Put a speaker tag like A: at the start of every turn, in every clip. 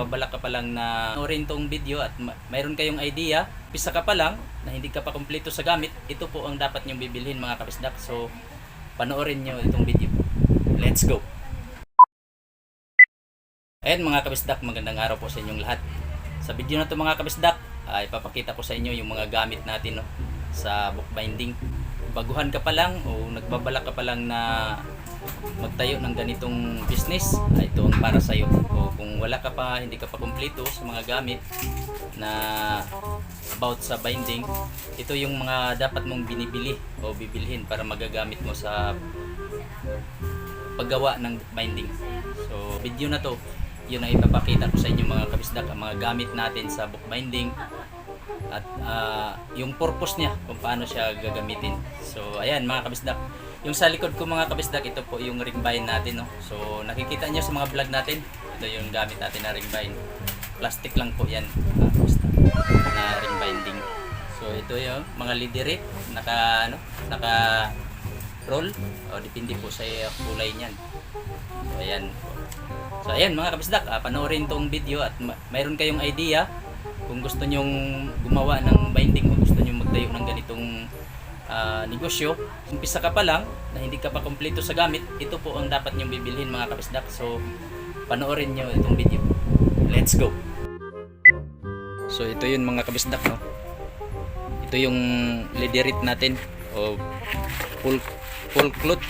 A: nagbabalak ka pa lang na orin tong video at ma- mayroon kayong idea, pisa ka pa lang na hindi ka pa kumpleto sa gamit, ito po ang dapat nyong bibilhin mga kabisdak. So, panoorin nyo itong video. Let's go! Ayan mga kabisdak, magandang araw po sa inyong lahat. Sa video na to mga kabisdak, ay papakita ko sa inyo yung mga gamit natin no, sa bookbinding. Baguhan ka pa lang o nagbabalak ka pa lang na magtayo ng ganitong business, ay ito ang para sa iyo. O kung wala ka pa, hindi ka pa kumpleto sa mga gamit na about sa binding, ito yung mga dapat mong binibili o bibilhin para magagamit mo sa paggawa ng binding. So, video na to, yun ang ipapakita ko sa inyo mga kabisdak, ang mga gamit natin sa bookbinding at ah, yung purpose niya kung paano siya gagamitin. So, ayan mga kabisdak. Yung sa likod ko mga kabisdak, ito po yung ring bind natin. No? So, nakikita nyo sa mga vlog natin, ito yung gamit natin na ring bind. Plastic lang po yan, kabisdak, na ring binding. So, ito yung mga liderit, naka, ano, naka roll. O, depende po sa kulay niyan. So, ayan. So, ayan mga kabisdak, ah, panoorin tong video at ma- mayroon kayong idea kung gusto nyong gumawa ng binding o gusto nyong magtayo ng ganitong ah, negosyo. Umpisa ka pa lang na hindi ka pa kumpleto sa gamit, ito po ang dapat nyong bibilhin mga kabisdak. So, panoorin nyo itong video. Let's go! So, ito yun mga kabisdak, no? Ito yung lederit natin o full, full cloth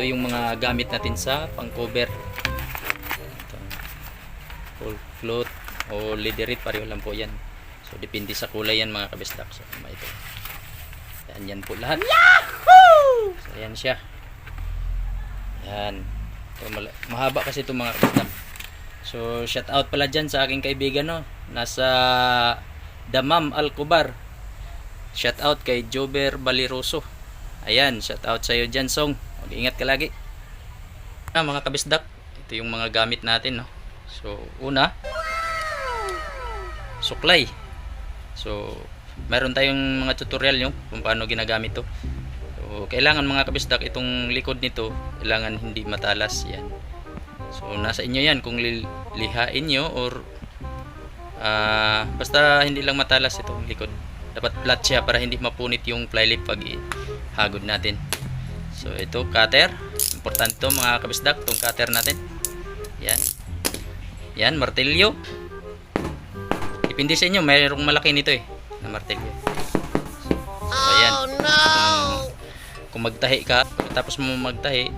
A: ito yung mga gamit natin sa pang-cover full cloth o lederit pareho lang po yan so depende sa kulay yan mga kabisdak so ito yan yan po lahat. So yan siya. Yan so, mala- mahaba kasi ito mga kabisdak so shout out pala dyan sa aking kaibigan no? Nasa Damam Alcobar. Shout out kay Jober Baliroso. Ayan shout out sa iyo dyan song. Mag-ingat ka lagi. Ah, mga kabisdak ito yung mga gamit natin no? So una suklay. So meron tayong mga tutorial nyo kung paano ginagamit to. So kailangan mga kabisdak itong likod nito kailangan hindi matalas yan. So nasa inyo yan kung li- lihain nyo or ah, basta hindi lang matalas itong likod. Dapat flat siya para hindi mapunit yung flylip pag ihagod natin. So ito cutter. Importante to mga kabisdak itong cutter natin. Yan. Yan martilyo. Depende sa inyo mayroong malaki nito eh na martilyo so ayan kung, kung magtahi ka tapos mo magtahi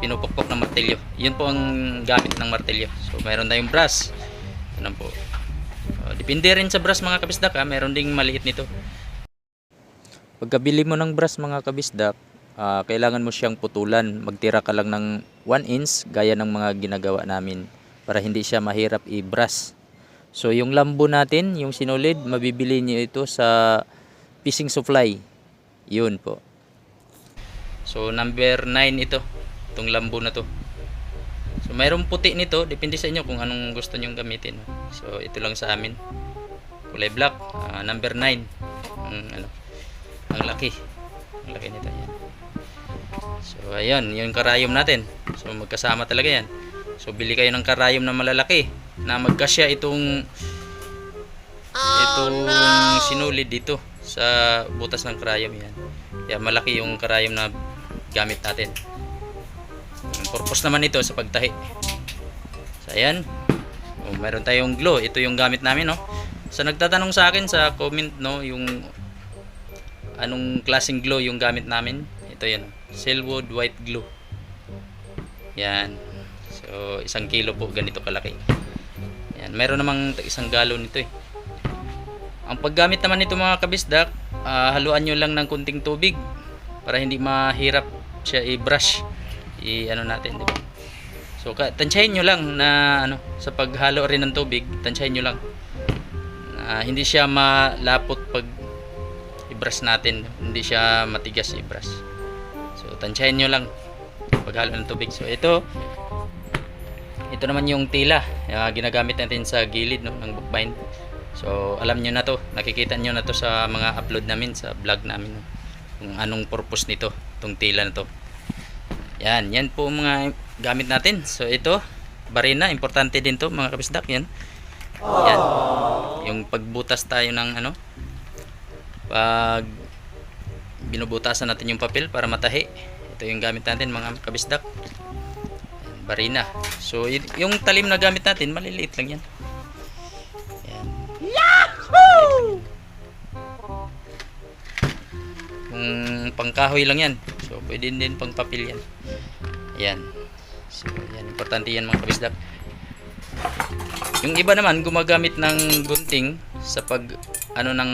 A: pinupukpok ng martilyo yun po ang gamit ng martilyo so mayroon tayong brass yan po So, depende rin sa brush mga kabisdak ha. Meron ding maliit nito. Pagkabili mo ng brush mga kabisdak, ah, kailangan mo siyang putulan. Magtira ka lang ng 1 inch gaya ng mga ginagawa namin para hindi siya mahirap i-brush. So yung lambo natin, yung sinulid, mabibili niyo ito sa fishing supply. Yun po. So number 9 ito. Itong lambo na to. So mayroong puti nito, depende sa inyo kung anong gusto nyong gamitin. So ito lang sa amin. Kulay black, ah, number 9. Ang ano, ang laki. Ang laki nito yan. So ayan, yung karayom natin. So magkasama talaga yan. So bili kayo ng karayom na malalaki na magkasya itong itong sinulid dito sa butas ng karayom yan. Kaya malaki yung karayom na gamit natin. Ang purpose naman ito sa pagtahi. So ayan. Oh, meron tayong glue. Ito yung gamit namin, no. Sa nagtatanong sa akin sa comment, no, yung anong klaseng glue yung gamit namin. Ito yan. Selwood white glue. Yan. So, isang kilo po ganito kalaki. Yan. Meron namang isang galon nito eh. Ang paggamit naman nito mga kabisdak, ah, haluan nyo lang ng kunting tubig para hindi mahirap siya i-brush. I ano natin, di ba? So, tansyahin nyo lang na ano, sa paghalo rin ng tubig, tansyahin nyo lang. Na hindi siya malapot pag i-brush natin, hindi siya matigas i-brush. So, tansyahin nyo lang paghalo ng tubig. So, ito ito naman yung tila uh, ginagamit natin sa gilid no, ng bookbind. So, alam nyo na to. Nakikita nyo na to sa mga upload namin, sa vlog namin. No? Kung anong purpose nito, itong tila na to. Yan, yan po mga gamit natin. So, ito, barina, importante din to mga kabisdak yan. Yan. Yung pagbutas tayo ng ano, pag binubutasan natin yung papel para matahi. Ito yung gamit natin mga kabisdak. Barina. So yung talim na gamit natin, maliliit lang yan. Yan. Yahoo! Kung pangkahoy lang yan. So pwede din pang papel yan. Yan. So yan, importante yan mga kabisdak. Yung iba naman gumagamit ng gunting sa pag ano ng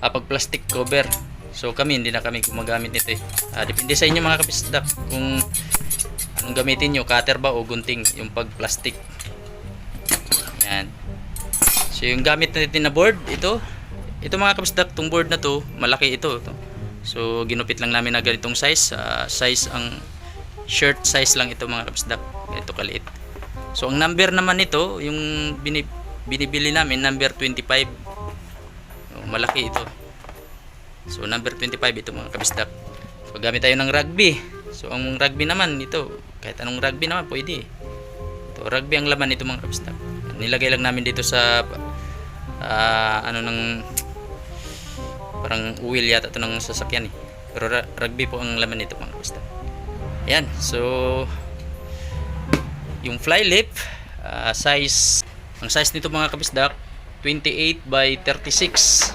A: ah, pag plastic cover. So kami hindi na kami gumagamit nito eh. Ah, depende sa inyo mga kapisdak kung anong gamitin nyo, cutter ba o gunting yung pag plastic. Yan. So yung gamit natin na board, ito. Ito mga kapisdak, tong board na to, malaki ito. to. So ginupit lang namin na ganitong size. Ah, size ang shirt size lang ito mga kapisdak. Ganito kaliit. So ang number naman nito, yung bini, binibili namin, number 25. So, malaki ito. So number 25 ito mga kabisdak. So gamit tayo ng rugby. So ang rugby naman ito, kahit anong rugby naman pwede. Ito rugby ang laman nito mga kabisdak. Nilagay lang namin dito sa ah, ano ng parang wheel yata ito ng sasakyan eh. Pero rugby po ang laman nito mga kabisdak. Yan. So yung fly lip ah, size ang size nito mga kabisdak 28 by 36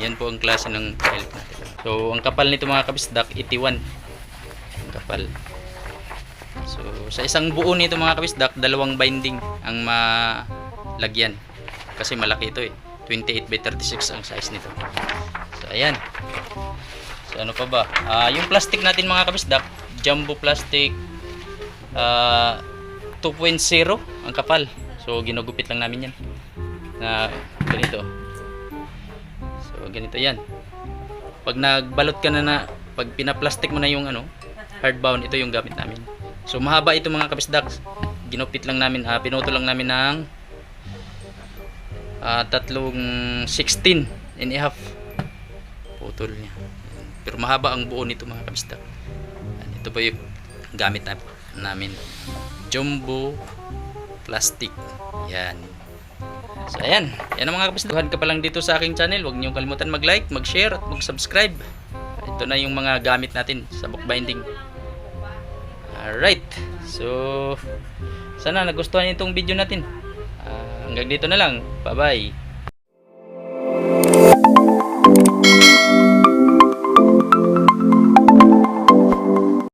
A: yan, yan po ang klase ng fly lip natin so ang kapal nito mga kabisdak 81 ang kapal so sa isang buo nito mga kabisdak dalawang binding ang malagyan kasi malaki ito eh 28 by 36 ang size nito so ayan so ano pa ba Ah, yung plastic natin mga kabisdak jumbo plastic ah 2.0 ang kapal. So ginugupit lang namin 'yan. Na ganito. So ganito 'yan. Pag nagbalot ka na na pag pinaplastic mo na yung ano, hardbound, ito yung gamit namin. So mahaba ito mga kapisdak. Ginupit lang namin, ah, pinuto lang namin ng ah, tatlong 16 and a half. Putol niya. Pero mahaba ang buo nito mga kapisdak. Ito ba yung gamit na, namin jumbo plastic yan so ayan yan ang mga kapisduhan ka pa lang dito sa aking channel huwag niyo kalimutan mag like mag share at mag subscribe ito na yung mga gamit natin sa bookbinding alright. So sana nagustuhan itong video natin. Ah, hanggang dito na lang. Bye bye